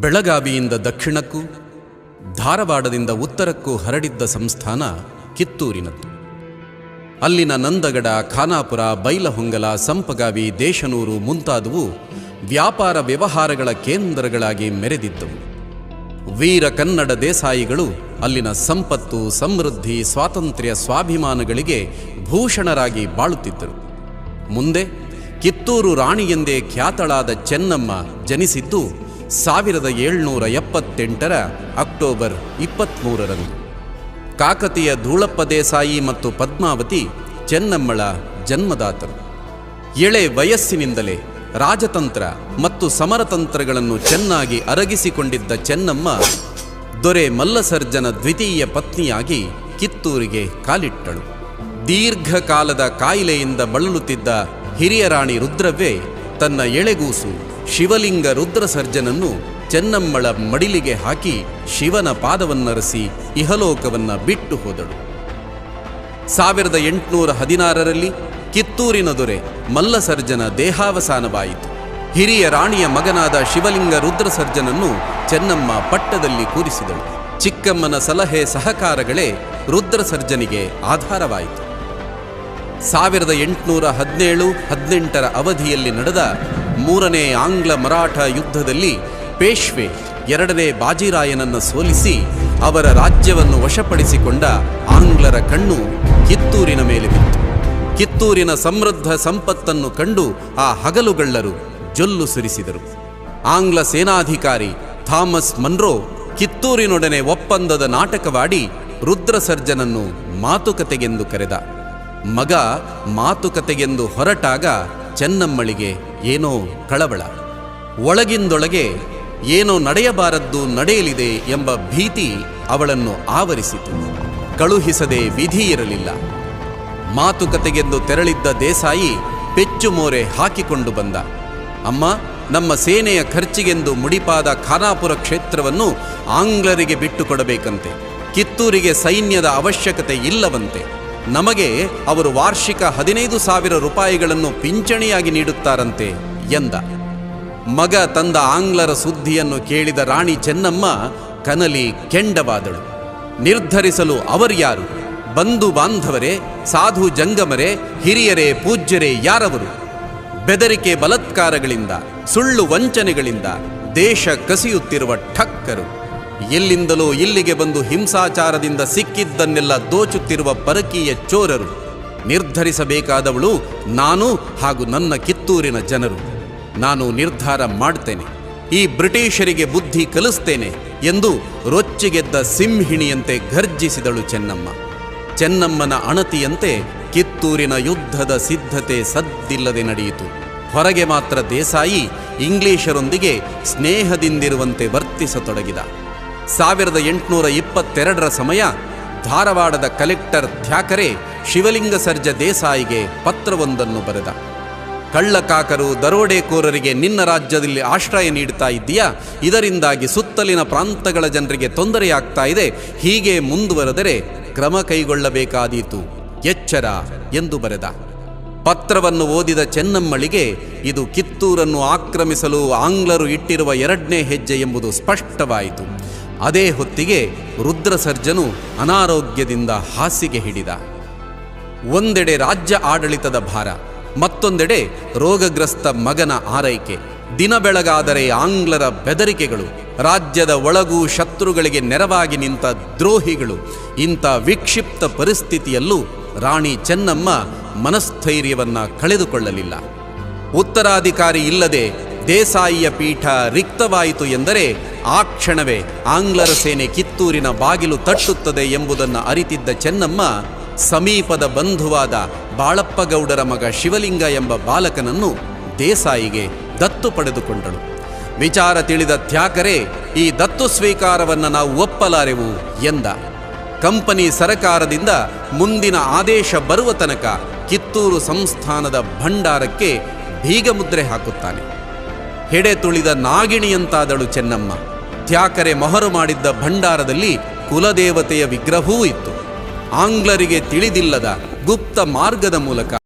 ಬೆಳಗಾವಿಯಿಂದ ದಕ್ಷಿಣಕ್ಕೂ, ಧಾರವಾಡದಿಂದ ಉತ್ತರಕ್ಕೂ ಹರಡಿದ್ದ ಸಂಸ್ಥಾನ ಕಿತ್ತೂರಿನದ್ದು. ಅಲ್ಲಿನ ನಂದಗಡ, ಖಾನಾಪುರ, ಬೈಲಹೊಂಗಲ, ಸಂಪಗಾವಿ, ದೇಶನೂರು ಮುಂತಾದವು ವ್ಯಾಪಾರ ವ್ಯವಹಾರಗಳ ಕೇಂದ್ರಗಳಾಗಿ ಮೆರೆದಿದ್ದವು. ವೀರ ಕನ್ನಡ ದೇಸಾಯಿಗಳು ಅಲ್ಲಿನ ಸಂಪತ್ತು, ಸಮೃದ್ಧಿ, ಸ್ವಾತಂತ್ರ್ಯ, ಸ್ವಾಭಿಮಾನಗಳಿಗೆ ಭೂಷಣರಾಗಿ ಬಾಳುತ್ತಿದ್ದರು. ಮುಂದೆ ಕಿತ್ತೂರು ರಾಣಿ ಎಂದೇ ಖ್ಯಾತಳಾದ ಚೆನ್ನಮ್ಮ ಜನಿಸಿದ್ದು ಸಾವಿರದ ಏಳ್ನೂರ ಎಪ್ಪತ್ತೆಂಟರ ಅಕ್ಟೋಬರ್ ಇಪ್ಪತ್ತ್ಮೂರರಂದು ಕಾಕತಿಯ ಧೂಳಪ್ಪ ದೇಸಾಯಿ ಮತ್ತು ಪದ್ಮಾವತಿ ಚೆನ್ನಮ್ಮಳ ಜನ್ಮದಾತರು. ಎಳೆ ವಯಸ್ಸಿನಿಂದಲೇ ರಾಜತಂತ್ರ ಮತ್ತು ಸಮರತಂತ್ರಗಳನ್ನು ಚೆನ್ನಾಗಿ ಅರಗಿಸಿಕೊಂಡಿದ್ದ ಚೆನ್ನಮ್ಮ ದೊರೆ ಮಲ್ಲಸರ್ಜನ ದ್ವಿತೀಯ ಪತ್ನಿಯಾಗಿ ಕಿತ್ತೂರಿಗೆ ಕಾಲಿಟ್ಟಳು. ದೀರ್ಘಕಾಲದ ಕಾಯಿಲೆಯಿಂದ ಬಳಲುತ್ತಿದ್ದ ಹಿರಿಯ ರಾಣಿ ರುದ್ರವೇ ತನ್ನ ಎಳೆಗೂಸು ಶಿವಲಿಂಗ ರುದ್ರಸರ್ಜನನ್ನು ಚೆನ್ನಮ್ಮಳ ಮಡಿಲಿಗೆ ಹಾಕಿ ಶಿವನ ಪಾದವನ್ನರಸಿ ಇಹಲೋಕವನ್ನ ಬಿಟ್ಟು ಹೋದಳು. ಸಾವಿರದ ಎಂಟುನೂರ ಹದಿನಾರರಲ್ಲಿ ಕಿತ್ತೂರಿನ ದೊರೆ ಮಲ್ಲಸರ್ಜನ ದೇಹಾವಸಾನವಾಯಿತು. ಹಿರಿಯ ರಾಣಿಯ ಮಗನಾದ ಶಿವಲಿಂಗ ರುದ್ರಸರ್ಜನನ್ನು ಚೆನ್ನಮ್ಮ ಪಟ್ಟದಲ್ಲಿ ಕೂರಿಸಿದಳು. ಚಿಕ್ಕಮ್ಮನ ಸಲಹೆ ಸಹಕಾರಗಳೇ ರುದ್ರಸರ್ಜನಿಗೆ ಆಧಾರವಾಯಿತು. ಸಾವಿರದ ಎಂಟುನೂರ ಹದಿನೇಳು ಹದಿನೆಂಟರ ಅವಧಿಯಲ್ಲಿ ನಡೆದ ಮೂರನೇ ಆಂಗ್ಲ ಮರಾಠ ಯುದ್ಧದಲ್ಲಿ ಪೇಶ್ವೆ ಎರಡನೇ ಬಾಜಿರಾಯನನ್ನು ಸೋಲಿಸಿ ಅವರ ರಾಜ್ಯವನ್ನು ವಶಪಡಿಸಿಕೊಂಡ ಆಂಗ್ಲರ ಕಣ್ಣು ಕಿತ್ತೂರಿನ ಮೇಲೆ ಬಿತ್ತು. ಕಿತ್ತೂರಿನ ಸಮೃದ್ಧ ಸಂಪತ್ತನ್ನು ಕಂಡು ಆ ಹಗಲುಗಳ್ಳರು ಜೊಲ್ಲು ಸುರಿಸಿದರು. ಆಂಗ್ಲ ಸೇನಾಧಿಕಾರಿ ಥಾಮಸ್ ಮನ್ರೋ ಕಿತ್ತೂರಿನೊಡನೆ ಒಪ್ಪಂದದ ನಾಟಕವಾಡಿ ರುದ್ರಸರ್ಜನನ್ನು ಮಾತುಕತೆಗೆಂದು ಕರೆದ. ಮಗ ಮಾತುಕತೆಗೆಂದು ಹೊರಟಾಗ ಚೆನ್ನಮ್ಮಳಿಗೆ ಏನೋ ಕಳವಳ. ಒಳಗಿಂದೊಳಗೆ ಏನೋ ನಡೆಯಬಾರದ್ದು ನಡೆಯಲಿದೆ ಎಂಬ ಭೀತಿ ಅವಳನ್ನು ಆವರಿಸಿತು. ಕಳುಹಿಸದೆ ವಿಧಿ ಇರಲಿಲ್ಲ. ಮಾತುಕತೆಗೆಂದು ತೆರಳಿದ್ದ ದೇಸಾಯಿ ಪೆಚ್ಚು ಮೋರೆ ಹಾಕಿಕೊಂಡು ಬಂದ. ಅಮ್ಮ, ನಮ್ಮ ಸೇನೆಯ ಖರ್ಚಿಗೆಂದು ಮುಡಿಪಾದ ಖಾನಾಪುರ ಕ್ಷೇತ್ರವನ್ನು ಆಂಗ್ಲರಿಗೆ ಬಿಟ್ಟುಕೊಡಬೇಕಂತೆ. ಕಿತ್ತೂರಿಗೆ ಸೈನ್ಯದ ಅವಶ್ಯಕತೆ ಇಲ್ಲವಂತೆ. ನಮಗೆ ಅವರು ವಾರ್ಷಿಕ ಹದಿನೈದು ಸಾವಿರ ರೂಪಾಯಿಗಳನ್ನು ಪಿಂಚಣಿಯಾಗಿ ನೀಡುತ್ತಾರಂತೆ ಎಂದ. ಮಗ ತಂದ ಆಂಗ್ಲರ ಸುದ್ದಿಯನ್ನು ಕೇಳಿದ ರಾಣಿ ಚೆನ್ನಮ್ಮ ಕನಲಿ ಕೆಂಡವಾದಳು. ನಿರ್ಧರಿಸಲು ಅವರ್ಯಾರು ಬಂಧು ಬಾಂಧವರೇ, ಸಾಧು ಜಂಗಮರೇ, ಹಿರಿಯರೇ, ಪೂಜ್ಯರೇ ಯಾರವರು? ಬೆದರಿಕೆ ಬಲತ್ಕಾರಗಳಿಂದ, ಸುಳ್ಳು ವಂಚನೆಗಳಿಂದ ದೇಶ ಕಸಿಯುತ್ತಿರುವ ಠಕ್ಕರು. ಎಲ್ಲಿಂದಲೋ ಇಲ್ಲಿಗೆ ಬಂದು ಹಿಂಸಾಚಾರದಿಂದ ಸಿಕ್ಕಿದ್ದನ್ನೆಲ್ಲ ದೋಚುತ್ತಿರುವ ಪರಕೀಯ ಚೋರರು. ನಿರ್ಧರಿಸಬೇಕಾದವಳು ನಾನು ಹಾಗೂ ನನ್ನ ಕಿತ್ತೂರಿನ ಜನರು. ನಾನು ನಿರ್ಧಾರ ಮಾಡ್ತೇನೆ. ಈ ಬ್ರಿಟಿಷರಿಗೆ ಬುದ್ಧಿ ಕಲಿಸ್ತೇನೆ ಎಂದು ರೊಚ್ಚಿಗೆದ್ದ ಸಿಂಹಿಣಿಯಂತೆ ಗರ್ಜಿಸಿದಳು ಚೆನ್ನಮ್ಮ. ಚೆನ್ನಮ್ಮನ ಅಣತಿಯಂತೆ ಕಿತ್ತೂರಿನ ಯುದ್ಧದ ಸಿದ್ಧತೆ ಸದ್ದಿಲ್ಲದೆ ನಡೆಯಿತು. ಹೊರಗೆ ಮಾತ್ರ ದೇಸಾಯಿ ಇಂಗ್ಲಿಷರೊಂದಿಗೆ ಸ್ನೇಹದಿಂದಿರುವಂತೆ ವರ್ತಿಸತೊಡಗಿದ. ಸಾವಿರದ ಎಂಟುನೂರ ಇಪ್ಪತ್ತೆರಡರ ಸಮಯ ಧಾರವಾಡದ ಕಲೆಕ್ಟರ್ ಧ್ಯಾಕರೆ ಶಿವಲಿಂಗ ಸರ್ಜ ದೇಸಾಯಿಗೆ ಪತ್ರವೊಂದನ್ನು ಬರೆದ. ಕಳ್ಳಕಾಕರು ದರೋಡೆಕೋರರಿಗೆ ನಿನ್ನ ರಾಜ್ಯದಲ್ಲಿ ಆಶ್ರಯ ನೀಡುತ್ತಾ ಇದ್ದೀಯಾ? ಇದರಿಂದಾಗಿ ಸುತ್ತಲಿನ ಪ್ರಾಂತಗಳ ಜನರಿಗೆ ತೊಂದರೆಯಾಗ್ತಾ ಇದೆ. ಹೀಗೆ ಮುಂದುವರೆದರೆ ಕ್ರಮ ಕೈಗೊಳ್ಳಬೇಕಾದೀತು. ಎಚ್ಚರ ಎಂದು ಬರೆದ. ಪತ್ರವನ್ನು ಓದಿದ ಚೆನ್ನಮ್ಮಳಿಗೆ ಇದು ಕಿತ್ತೂರನ್ನು ಆಕ್ರಮಿಸಲು ಆಂಗ್ಲರು ಇಟ್ಟಿರುವ ಎರಡನೇ ಹೆಜ್ಜೆ ಎಂಬುದು ಸ್ಪಷ್ಟವಾಯಿತು. ಅದೇ ಹೊತ್ತಿಗೆ ರುದ್ರಸರ್ಜನು ಅನಾರೋಗ್ಯದಿಂದ ಹಾಸಿಗೆ ಹಿಡಿದ. ಒಂದೆಡೆ ರಾಜ್ಯ ಆಡಳಿತದ ಭಾರ, ಮತ್ತೊಂದೆಡೆ ರೋಗಗ್ರಸ್ತ ಮಗನ ಆರೈಕೆ. ದಿನ ಬೆಳಗಾದರೆ ಆಂಗ್ಲರ ಬೆದರಿಕೆಗಳು, ರಾಜ್ಯದ ಒಳಗೂ ಶತ್ರುಗಳಿಗೆ ನೆರವಾಗಿ ನಿಂತ ದ್ರೋಹಿಗಳು. ಇಂಥ ವಿಕ್ಷಿಪ್ತ ಪರಿಸ್ಥಿತಿಯಲ್ಲೂ ರಾಣಿ ಚೆನ್ನಮ್ಮ ಮನಸ್ಥೈರ್ಯವನ್ನು ಕಳೆದುಕೊಳ್ಳಲಿಲ್ಲ. ಉತ್ತರಾಧಿಕಾರಿ ಇಲ್ಲದೆ ದೇಸಾಯಿಯ ಪೀಠ ರಿಕ್ತವಾಯಿತು ಎಂದರೆ ಆ ಕ್ಷಣವೇ ಆಂಗ್ಲರ ಸೇನೆ ಕಿತ್ತೂರಿನ ಬಾಗಿಲು ತಟ್ಟುತ್ತದೆ ಎಂಬುದನ್ನು ಅರಿತಿದ್ದ ಚೆನ್ನಮ್ಮ, ಸಮೀಪದ ಬಂಧುವಾದ ಬಾಳಪ್ಪಗೌಡರ ಮಗ ಶಿವಲಿಂಗ ಎಂಬ ಬಾಲಕನನ್ನು ದೇಸಾಯಿಗೆ ದತ್ತು ಪಡೆದುಕೊಂಡಳು. ವಿಚಾರ ತಿಳಿದ ತ್ಯಾಕರೆ, ಈ ದತ್ತು ಸ್ವೀಕಾರವನ್ನು ನಾವು ಒಪ್ಪಲಾರೆವು ಎಂದ. ಕಂಪನಿ ಸರಕಾರದಿಂದ ಮುಂದಿನ ಆದೇಶ ಬರುವ ತನಕ ಕಿತ್ತೂರು ಸಂಸ್ಥಾನದ ಭಂಡಾರಕ್ಕೆ ಬೀಗ ಮುದ್ರೆ ಹಾಕುತ್ತಾನೆ. ಹೆಡೆ ತುಳಿದ ನಾಗಿಣಿಯಂತಾದಳು ಚೆನ್ನಮ್ಮ. ತ್ಯಾಕರೆ ಮೊಹರು ಮಾಡಿದ್ದ ಭಂಡಾರದಲ್ಲಿ ಕುಲದೇವತೆಯ ವಿಗ್ರಹವೂ ಇತ್ತು. ಆಂಗ್ಲರಿಗೆ ತಿಳಿದಿಲ್ಲದ ಗುಪ್ತ ಮಾರ್ಗದ ಮೂಲಕ